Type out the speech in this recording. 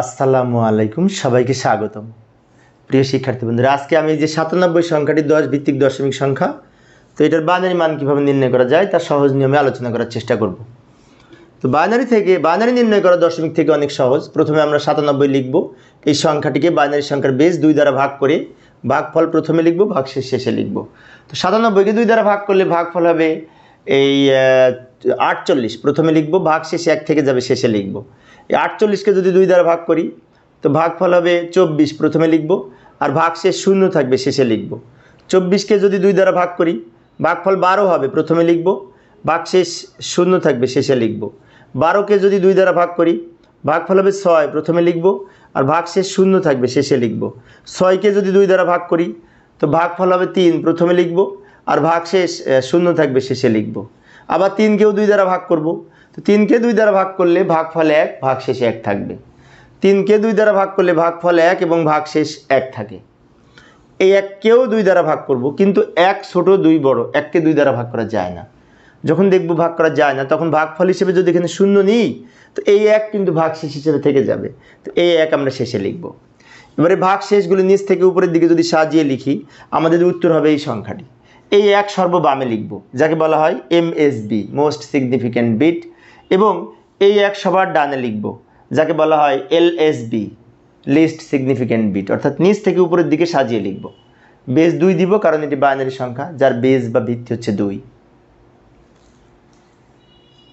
আসসালামু আলাইকুম, সবাইকে স্বাগতম। প্রিয় শিক্ষার্থী বন্ধুরা, আজকে আমি যে সাতানব্বই সংখ্যাটি, দশ ভিত্তিক দশমিক সংখ্যা, তো এটার বাইনারি মান কীভাবে নির্ণয় করা যায় তার সহজ নিয়মে আলোচনা করার চেষ্টা করব। তো বাইনারি থেকে বাইনারি নির্ণয় করা দশমিক থেকে অনেক সহজ। প্রথমে আমরা সাতানব্বই লিখব। এই সংখ্যাটিকে বাইনারি সংখ্যার বেশ দুই দ্বারা ভাগ করে ভাগফল প্রথমে লিখব, ভাগশেষ শেষে লিখব। তো সাতানব্বইকে দুই দ্বারা ভাগ করলে ভাগফল হবে এই আটচল্লিশ, প্রথমে লিখব, ভাগ শেষে এক থেকে যাবে, শেষে লিখব। এই আটচল্লিশকে যদি দুই দ্বারা ভাগ করি, তো ভাগফল হবে চব্বিশ, প্রথমে লিখব, আর ভাগ শেষ শূন্য থাকবে, শেষে লিখব। চব্বিশকে যদি দুই দ্বারা ভাগ করি, ভাগফল বারো হবে, প্রথমে লিখব, ভাগ শেষ শূন্য থাকবে, শেষে লিখব। বারোকে যদি দুই দ্বারা ভাগ করি, ভাগফল হবে ছয়, প্রথমে লিখব, আর ভাগ শেষ শূন্য থাকবে, শেষে লিখব। ছয়কে যদি দুই দ্বারা ভাগ করি, তো ভাগফল হবে তিন, প্রথমে লিখব, আর ভাগ শেষ শূন্য থাকবে, শেষে লিখব। আবার তিনকেও দুই দ্বারা ভাগ করব। তো তিনকে দুই দ্বারা ভাগ করলে ভাগফল এক ভাগ শেষে এক থাকবে। তিনকে দুই দ্বারা ভাগ করলে ভাগফল এক এবং ভাগ শেষ এক থাকে। এই এককেও দুই দ্বারা ভাগ করব, কিন্তু এক ছোট, দুই বড়, এককে দুই দ্বারা ভাগ করা যায় না। যখন দেখব ভাগ করা যায় না, তখন ভাগফল হিসেবে যদি এখানে শূন্য নিই, তো এই এক কিন্তু ভাগ শেষ হিসেবে থেকে যাবে। তো এই এক আমরা শেষে লিখব। এবারে ভাগ শেষগুলো নিচ থেকে উপরের দিকে যদি সাজিয়ে লিখি, আমাদের উত্তর হবে এই সংখ্যাটি। এই এক সর্ব বামে লিখব, যাকে বলা হয় M S B most significant bit এবং এই এক সবার ডানে লিখব, যাকে বলা হয় L S B least significant bit অর্থাৎ নিচ থেকে উপরের দিকে সাজিয়ে লিখব। বেস দুই দিব, কারণ এটি বাইনারি সংখ্যা, যার বেস বা ভিত্তি হচ্ছে দুই।